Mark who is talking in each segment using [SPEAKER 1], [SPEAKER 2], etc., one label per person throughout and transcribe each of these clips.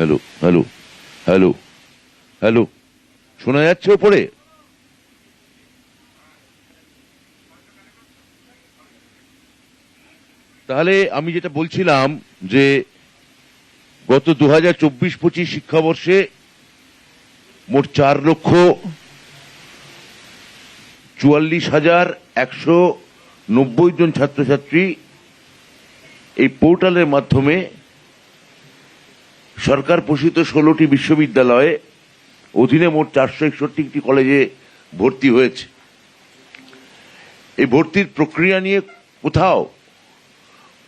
[SPEAKER 1] Hello hello hello hello, শোনা যাচ্ছে ওপরে তাহলে আমি যেটা বলছিলাম যে গত দু হাজার চব্বিশ পঁচিশ শিক্ষাবর্ষে মোট চার লক্ষ চুয়াল্লিশ হাজার একশো নব্বই জন ছাত্রছাত্রী এই পোর্টালের মাধ্যমে সরকার পোষিত ষোলোটি বিশ্ববিদ্যালয়ে অধীনে মোট চারশো একষট্টিটি কলেজে ভর্তি হয়েছে। এই ভর্তির প্রক্রিয়া নিয়ে কোথাও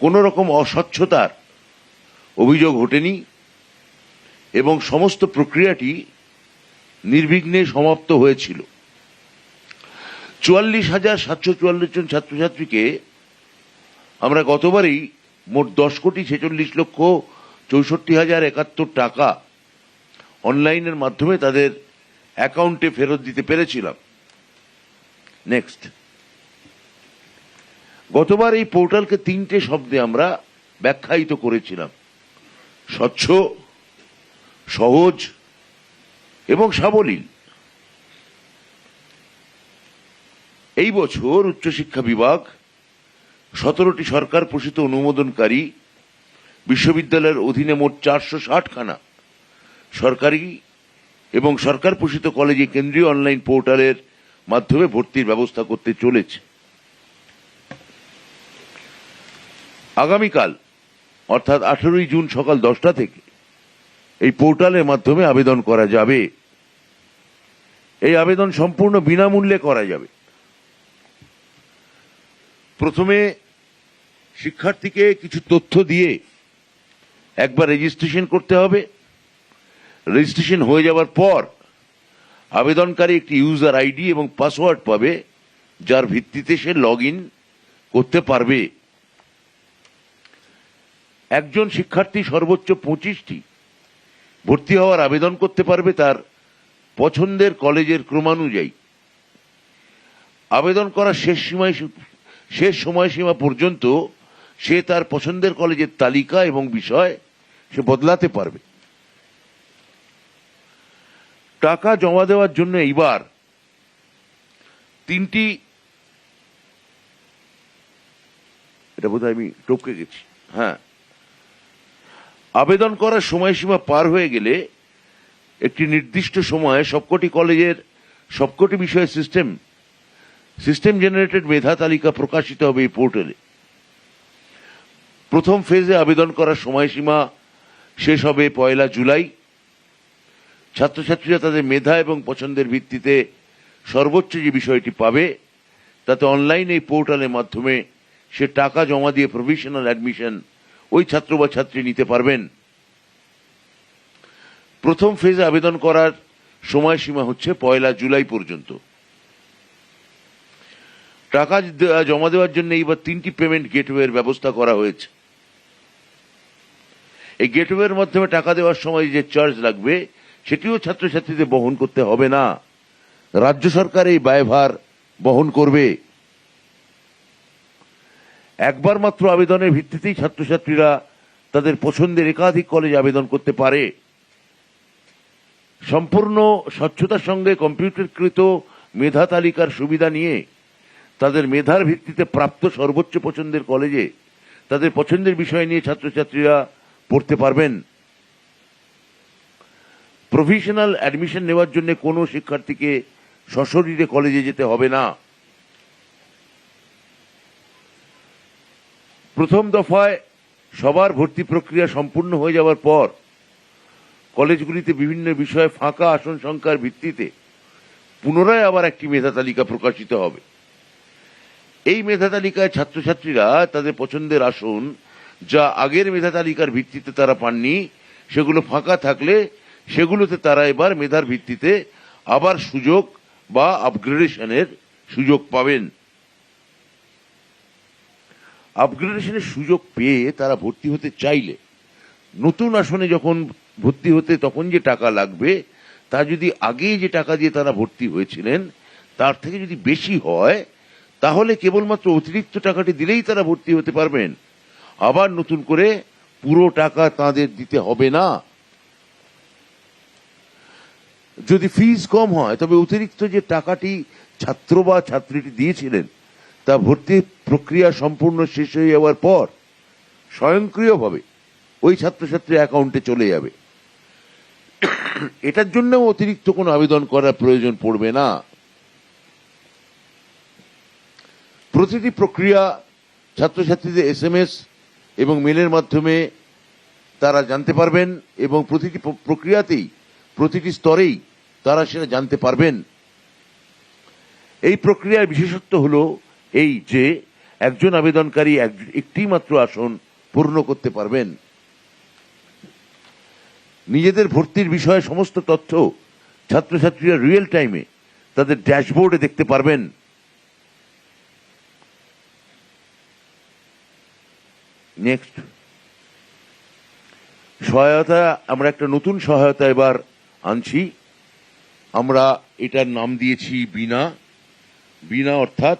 [SPEAKER 1] কোনো রকম অস্বচ্ছতার অভিযোগ ওঠেনি এবং সমস্ত প্রক্রিয়াটি নির্বিঘ্নে সমাপ্ত হয়েছিল। চুয়াল্লিশ হাজার সাতশো চুয়াল্লিশ জন ছাত্রছাত্রীকে আমরা গতবারই মোট দশ কোটি ছেচল্লিশ লক্ষ চৌষট্টি হাজার একাত্তর টাকা অনলাইনের মাধ্যমে তাদের অ্যাকাউন্টে ফেরত দিতে পেরেছিলাম। নেক্সট গতবার এই পোর্টালকে তিনটে শব্দে আমরা ব্যাখ্যায়িত করেছিলাম। স্বচ্ছ, সহজ এবং সাবলীল। এই বছর উচ্চশিক্ষা বিভাগ সতেরোটি সরকার পোষিত অনুমোদনকারী বিশ্ববিদ্যালয়ের অধীনে মোট চারশো ষাটখানা সরকারি এবং সরকার পোষিত কলেজে কেন্দ্রীয় অনলাইন পোর্টালের মাধ্যমে ভর্তির ব্যবস্থা করতে চলেছে। আগামীকাল, অর্থাৎ আঠেরোই জুন সকাল দশটা থেকে এই পোর্টালের মাধ্যমে আবেদন করা যাবে। এই আবেদন সম্পূর্ণ বিনামূল্যে করা যাবে। প্রথমে শিক্ষার্থীকে কিছু তথ্য দিয়ে একবার রেজিস্ট্রেশন করতে হবে। রেজিস্ট্রেশন হয়ে যাওয়ার পর আবেদনকারী একটি ইউজার আইডি এবং পাসওয়ার্ড পাবে, যার ভিত্তিতে সে লগ করতে পারবে। একজন শিক্ষার্থী সর্বোচ্চ পঁচিশটি ভর্তি হওয়ার আবেদন করতে পারবে তার পছন্দের কলেজের ক্রমানুযায়ী। আবেদন করার শেষ সীমায় শেষ সময়সীমা পর্যন্ত সে তার পছন্দের কলেজের তালিকা এবং বিষয় সে বদলাতে পারবে। টাকা জমা দেওয়ার জন্য এইবার তিনটি এটা বোধহয় আমি টপকে গেছি। হ্যাঁ। আবেদন করার সময়সীমা পার হয়ে গেলে একটি নির্দিষ্ট সময়ে সবকটি কলেজের সবকটি বিষয়ের সিস্টেম সিস্টেম জেনারেটেড মেধা তালিকা প্রকাশিত হবে এই পোর্টালে। প্রথম ফেজে আবেদন করার সময়সীমা শেষ হবে পয়লা জুলাই। ছাত্রছাত্রীরা তাদের মেধা এবং পছন্দের ভিত্তিতে সর্বোচ্চ যে বিষয়টি পাবে, তাতে অনলাইন এই পোর্টালের মাধ্যমে সে টাকা জমা দিয়ে প্রফেশনাল অ্যাডমিশন ওই ছাত্র বা ছাত্রী নিতে পারবেন। প্রথম ফেজে আবেদন করার সময়সীমা হচ্ছে পয়লা জুলাই পর্যন্ত। টাকা জমা দেওয়ার জন্য এইবার তিনটি পেমেন্ট গেটওয়ের ব্যবস্থা করা হয়েছে। এই গেটওয়ের মাধ্যমে টাকা দেওয়ার সময় যে চার্জ লাগবে, সেটিও ছাত্রছাত্রীদের বহন করতে হবে না। রাজ্য সরকার এই ব্যয়ভার বহন করবে। একবার মাত্র আবেদনের ভিত্তিতেই ছাত্রছাত্রীরা তাদের পছন্দের একাধিক কলেজ আবেদন করতে পারে। সম্পূর্ণ স্বচ্ছতার সঙ্গে কম্পিউটারকৃত মেধা তালিকার সুবিধা নিয়ে তাদের মেধার ভিত্তিতে প্রাপ্ত সর্বোচ্চ পছন্দের কলেজে তাদের পছন্দের বিষয় নিয়ে ছাত্রছাত্রীরা পড়তে পারবেন। প্রফেশনাল অ্যাডমিশন নেওয়ার জন্য কোনো শিক্ষার্থীকে সশরীরে কলেজে যেতে হবে না। প্রথম দফায় সবার ভর্তি প্রক্রিয়া সম্পূর্ণ হয়ে যাওয়ার পর কলেজগুলিতে বিভিন্ন বিষয়ে ফাঁকা আসন সংখ্যার ভিত্তিতে পুনরায় আবার একটি মেধা তালিকা প্রকাশিত হবে। এই মেধা তালিকায় ছাত্রছাত্রীরা তাদের পছন্দের আসন যা আগের মেধা তালিকার ভিত্তিতে তারা পাননি, সেগুলো ফাঁকা থাকলে সেগুলোতে তারা এবার মেধার ভিত্তিতে আবার সুযোগ বা আপগ্রেডেশনের সুযোগ পাবেন। আপগ্রেডেশনের সুযোগ পেয়ে তারা ভর্তি হতে চাইলে, নতুন আসনে যখন ভর্তি হতে তখন যে টাকা লাগবে, তা যদি আগে যে টাকা দিয়ে তারা ভর্তি হয়েছিলেন, তার থেকে যদি বেশি হয়, তাহলে কেবলমাত্র অতিরিক্ত টাকাটি দিলেই তারা ভর্তি হতে পারবেন। আবার নতুন করে পুরো টাকা তাদের দিতে হবে না। যদি ফিজ কম হয়, তবে অতিরিক্ত যে টাকাটি ছাত্র বা ছাত্রীটি দিয়েছিলেন, তা ভর্তি প্রক্রিয়া সম্পূর্ণ শেষ হয়ে যাওয়ার পর স্বয়ংক্রিয়ভাবে ওই ছাত্রছাত্রী অ্যাকাউন্টে চলে যাবে। এটার জন্য অতিরিক্ত কোনো আবেদন করার প্রয়োজন পড়বে না। প্রতিটি প্রক্রিয়া ছাত্রছাত্রীদের এসএমএস এবং মেলের মাধ্যমে তারা জানতে পারবেন এবং প্রতিটি প্রক্রিয়াতেই, প্রতিটি স্তরেই তারা সেটা জানতে পারবেন। এই প্রক্রিয়ার বিশেষত্ব হল এই যে একজন আবেদনকারী এক- একটি মাত্র আসন পূর্ণ করতে পারবেন। নিজেদের ভর্তির বিষয়ে সমস্ত তথ্য ছাত্রছাত্রীরা রিয়েল টাইমে তাদের ড্যাশবোর্ডে দেখতে পারবেন। নেক্সট সহায়তা, আমরা একটা নতুন সহায়তা এবার আনছি। আমরা এটার নাম দিয়েছি বিনা বিনা অর্থাৎ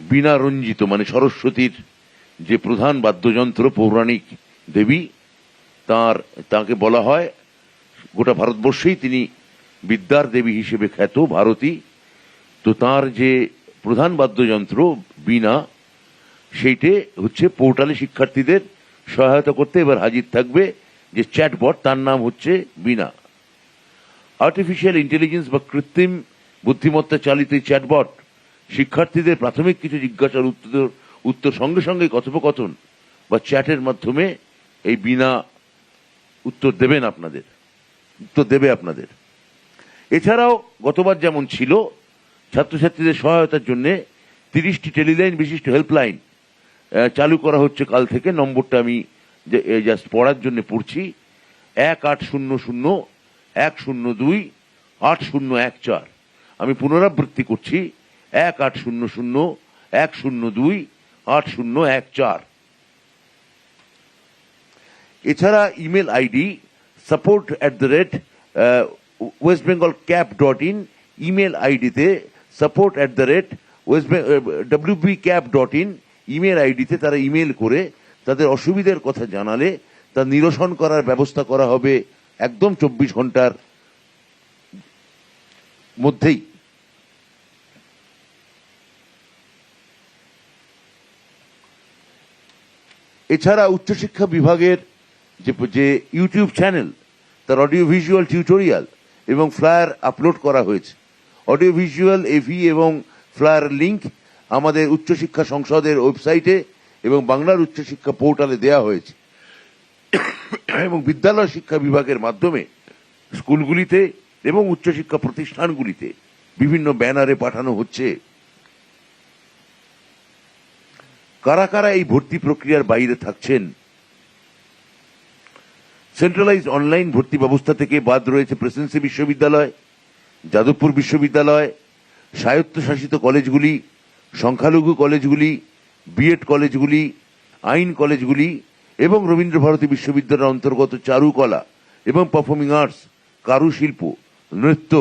[SPEAKER 1] বিনা রঞ্জিত মানে সরস্বতীর যে প্রধান বাদ্যযন্ত্র, পৌরাণিক দেবী, তার, তাকে বলা হয়। গোটা ভারতবর্ষেই তিনি বিদ্যার দেবী হিসেবে খ্যাত, ভারতী। তো তার যে প্রধান বাদ্যযন্ত্র, বীণা সেইটে হচ্ছে পোর্টালে শিক্ষার্থীদের সহায়তা করতে এবার হাজির থাকবে যে চ্যাটবট, তার নাম হচ্ছে বীণা আর্টিফিশিয়াল ইন্টেলিজেন্স বা কৃত্রিম বুদ্ধিমত্তা চালিত এই চ্যাটবট, শিক্ষার্থীদের প্রাথমিক কিছু জিজ্ঞাসার উত্তর উত্তর সঙ্গে সঙ্গে কথোপকথন বা চ্যাটের মাধ্যমে এই বিনা উত্তর দেবেন আপনাদের, উত্তর দেবে আপনাদের। এছাড়াও গতবার যেমন ছিল, ছাত্রছাত্রীদের সহায়তার জন্য তিরিশটি টেলিলাইন বিশিষ্ট হেল্পলাইন চালু করা হচ্ছে কাল থেকে। নম্বরটা আমি জাস্ট পড়ার জন্য পড়ছি। এক আট শূন্য শূন্য, এক শূন্য দুই, আট শূন্য এক চার। আমি পুনরাবৃত্তি করছি। এক আট শূন্য শূন্য, এক শূন্য দুই, আট শূন্য এক চার। এছাড়া email ID support at the rate West Bengal cap dot in email আইডিতে support at the rate West WB cap dot in email আইডিতে তারা ইমেল করে তাদের অসুবিধার কথা জানালে তা নিরসন করার ব্যবস্থা করা হবে একদম চব্বিশ ঘণ্টার মধ্যেই। এছাড়া উচ্চশিক্ষা বিভাগের যে যে ইউটিউব চ্যানেল, তার অডিও ভিজুয়াল টিউটোরিয়াল এবং ফ্লায়ার আপলোড করা হয়েছে। অডিও ভিজুয়াল এভি এবং ফ্লায়ার লিংক আমাদের উচ্চশিক্ষা সংসদের ওয়েবসাইটে এবং বাংলার উচ্চশিক্ষা পোর্টালে দেওয়া হয়েছে। এবং বিদ্যালয় শিক্ষা বিভাগের মাধ্যমে স্কুলগুলিতে এবং উচ্চশিক্ষা প্রতিষ্ঠানগুলিতে বিভিন্ন ব্যানারে পাঠানো হচ্ছে। কারা কারা এই ভর্তি প্রক্রিয়ার বাইরে থাকছেন? সেন্ট্রালাইজ অনলাইন ভর্তি ব্যবস্থা থেকে বাদ রয়েছে প্রেসিডেন্সি বিশ্ববিদ্যালয়, যাদবপুর বিশ্ববিদ্যালয়, স্বায়ত্তশাসিত কলেজগুলি সংখ্যালঘু কলেজগুলি বিএড কলেজগুলি, আইন কলেজগুলি এবং রবীন্দ্র ভারতী বিশ্ববিদ্যালয়ের অন্তর্গত চারুকলা এবং পারফর্মিং আর্টস কারুশিল্প, নৃত্য,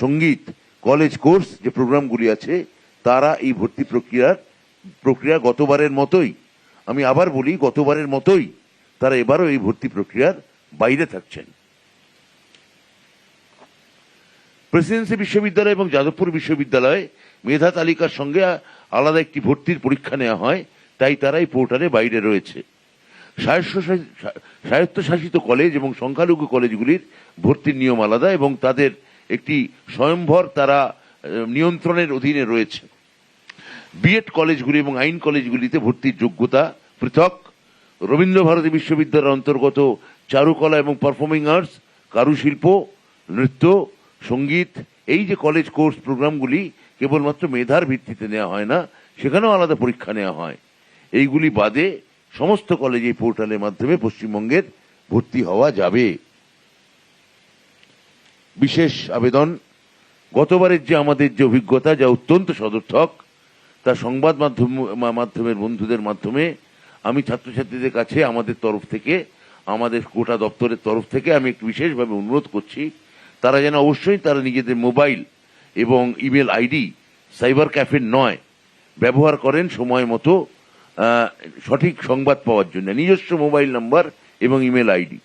[SPEAKER 1] সংগীত কলেজ কোর্স যে প্রোগ্রামগুলি আছে, তারা এই ভর্তি প্রক্রিয়ার, প্রক্রিয়া গতবারের মতোই, আমি আবার বলি গতবারের মতোই, তারা এবারও এই ভর্তি প্রক্রিয়ার বাইরে থাকছেন। প্রেসিডেন্সি বিশ্ববিদ্যালয় এবং যাদবপুর বিশ্ববিদ্যালয়ে মেধা তালিকার সঙ্গে আলাদা একটি ভর্তির পরীক্ষা নেওয়া হয়, তাই তারা এই পোর্টালে বাইরে রয়েছে। স্বায়ত্তশাসিত কলেজ এবং সংখ্যালঘু কলেজগুলির ভর্তির নিয়ম আলাদা এবং তাদের একটি স্বয়ংভর তারা নিয়ন্ত্রণের অধীনে রয়েছে। বিএড কলেজগুলি এবং আইন কলেজগুলিতে ভর্তির যোগ্যতা পৃথক। রবীন্দ্র ভারতী বিশ্ববিদ্যালয়ের অন্তর্গত চারুকলা এবং পারফর্মিং আর্টস, কারুশিল্প, নৃত্য, সংগীত, এই যে কলেজ কোর্স প্রোগ্রামগুলি কেবলমাত্র মেধার ভিত্তিতে নেওয়া হয় না, সেখানেও আলাদা পরীক্ষা নেওয়া হয়। এইগুলি বাদে সমস্ত কলেজ পোর্টালের মাধ্যমে পশ্চিমবঙ্গের ভর্তি হওয়া যাবে। বিশেষ আবেদন, গতবারের যে আমাদের যে অভিজ্ঞতা, যা অত্যন্ত সদর্থক, তা সংবাদ মাধ্যম মাধ্যমের বন্ধুদের মাধ্যমে আমি ছাত্রছাত্রীদের কাছে, আমাদের তরফ থেকে, আমাদের কোটা দপ্তরের তরফ থেকে আমি একটু বিশেষভাবে অনুরোধ করছি, তারা যেন অবশ্যই তারা নিজেদের মোবাইল এবং ইমেল আইডি সাইবার ক্যাফের নয়। ব্যবহার করেন সময় মতো সঠিক সংবাদ পাওয়ার জন্য। নিজস্ব মোবাইল নাম্বার এবং ইমেল আইডি।